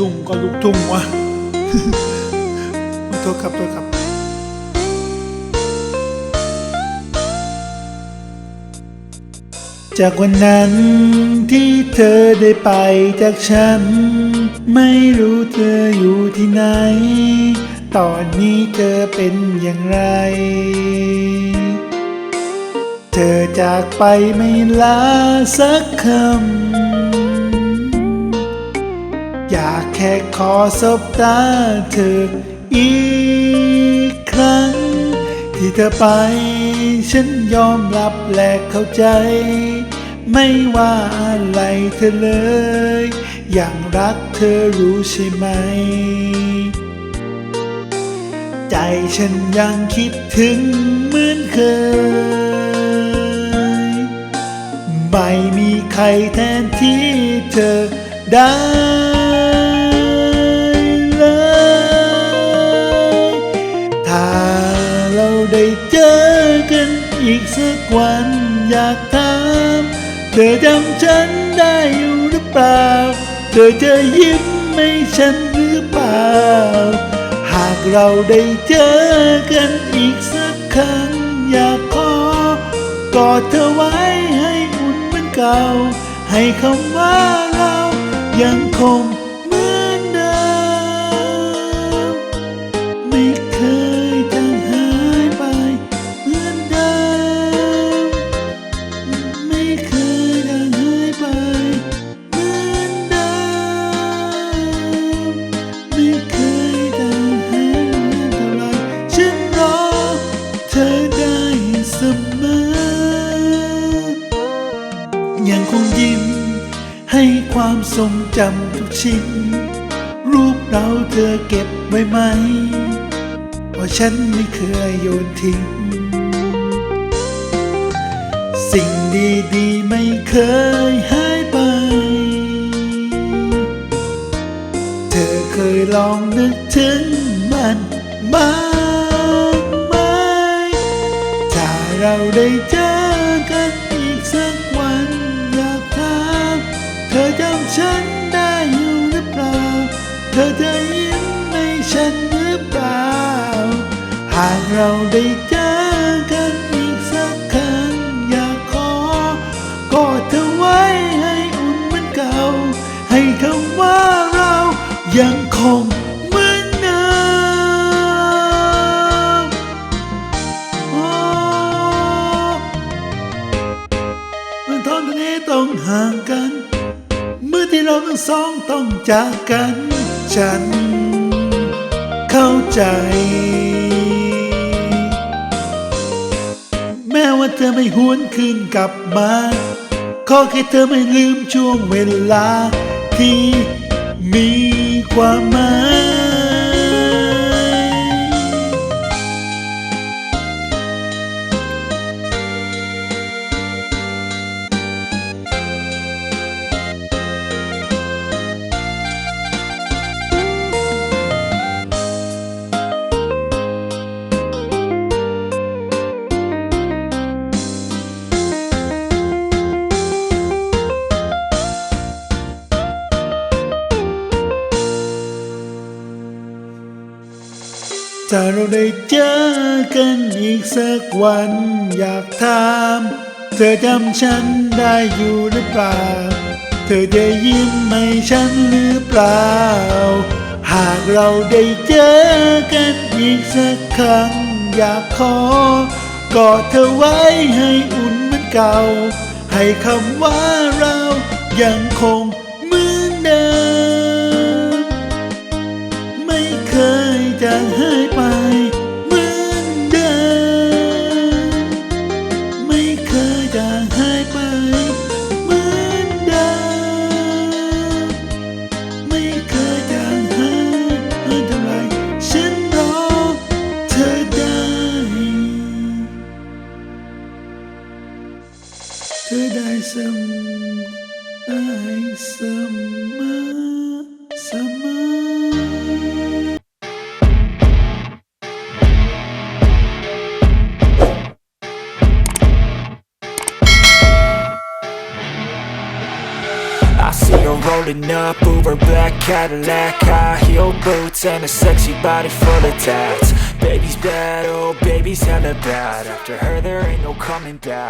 ทุ่งก็ลูกทุ่งวะโทษครับโทษครับ จากวันนั้นที่เธอได้ไปจากฉัน ไม่รู้เธออยู่ที่ไหน ตอนนี้เธอเป็นอย่างไร เธอจากไปไม่ลาสักคำ ค่ขอสบตาเธออีกครั้ง ที่เธอไป ฉันยอมรับและเข้าใจ ไม่ว่าอะไรเธอเลย อย่างรักเธอรู้ใช่ไหม ใจฉันยังคิดถึงเหมือนเคย ไม่มีใครแทนที่เธอได้ ได้เจอกันอีกสักวันอยากถามเธอจำฉันได้อยู่หรือเปล่า เธอจะยิ้มให้ฉันหรือเปล่า หากเราได้เจอกันอีกสักครั้งอยากขอกอดเธอไว้ให้อุ่นเหมือนเก่า ให้คำว่าเรายังคง คงยิ้ม ให้ความทรงจำทุกชิ้น รูปเราเธอเก็บไว้ไหมเพราะฉันไม่เคยโยนทิ้ง สิ่งดีๆไม่เคยหายไป เธอเคยลองนึกถึงมันบ้างไหมถ้าเราได้เจอกันอีกสัก อจำฉันได้อยู่หรือเปล่า เธอจะยิ้มให้ฉันหรือเปล่า หากเราได้เจอกันอีกสักครั้งอยากขอกอดเธอไว้ให้อุ่นเหมือนเก่า ให้คำว่าเรายังคงเหมือนเดิมโอ้เมื่อตอนนี้ต้องห่างกัน ที่เราทั้งสองต้องจากกัน ฉัน เข้าใจ แม้ว่าเธอไม่หวนคืนกลับมา ขอแค่เธอไม่ลืมช่วงเวลา ที่มีความหมาย ถ้าเราได้เจอกันอีกสักวันอยากถาม เธอจำฉันได้อยู่หรือเปล่า เธอจะยิ้มให้ฉันหรือเปล่า หากเราได้เจอกันอีกสักครั้งอยากขอกอดเธอไว้ให้อุ่นเหมือนเก่า ให้คำว่าเรายังคง ไม่เคยจางหาอันตรายฉันรอเธอได้ เธอได้เสมอได้เสมอเสมอ up, Uber black Cadillac High heel boots and a sexy body full of tats. Baby's bad, oh baby's hella bad. After her there ain't no coming back